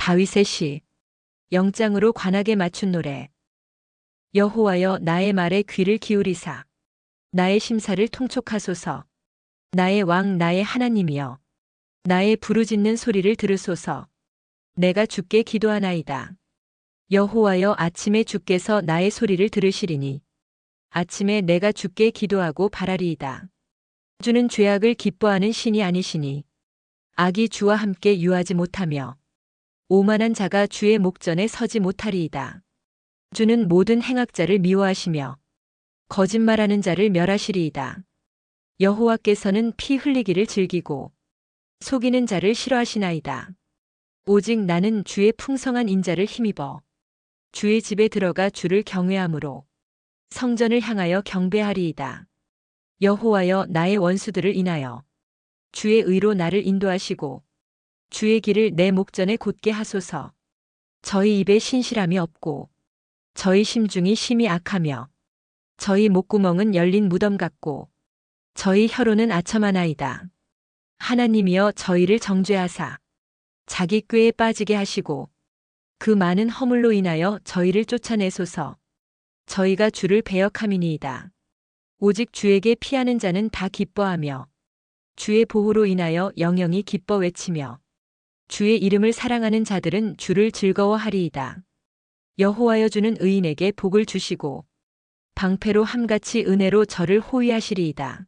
다윗의 시 영장으로 관하게 맞춘 노래. 여호와여 나의 말에 귀를 기울이사. 나의 심사를 통촉하소서. 나의 왕 나의 하나님이여. 나의 부르짖는 소리를 들으소서. 내가 주께 기도하나이다. 여호와여 아침에 주께서 나의 소리를 들으시리니 아침에 내가 주께 기도하고 바라리이다. 주는 죄악을 기뻐하는 신이 아니시니 악이 주와 함께 유하지 못하며 오만한 자가 주의 목전에 서지 못하리이다. 주는 모든 행악자를 미워하시며 거짓말하는 자를 멸하시리이다. 여호와께서는 피 흘리기를 즐기고 속이는 자를 싫어하시나이다. 오직 나는 주의 풍성한 인자를 힘입어 주의 집에 들어가 주를 경외함으로 성전을 향하여 경배하리이다. 여호와여 나의 원수들을 인하여 주의 의로 나를 인도하시고 주의 길을 내 목전에 곧게 하소서. 저희 입에 신실함이 없고 저희 심중이 심히 악하며 저희 목구멍은 열린 무덤 같고 저희 혀로는 아첨하나이다. 하나님이여 저희를 정죄하사 자기 꾀에 빠지게 하시고 그 많은 허물로 인하여 저희를 쫓아내소서. 저희가 주를 배역함이니이다. 오직 주에게 피하는 자는 다 기뻐하며 주의 보호로 인하여 영영이 기뻐 외치며 주의 이름을 사랑하는 자들은 주를 즐거워하리이다. 여호와여 주는 의인에게 복을 주시고 방패로 함같이 은혜로 저를 호위하시리이다.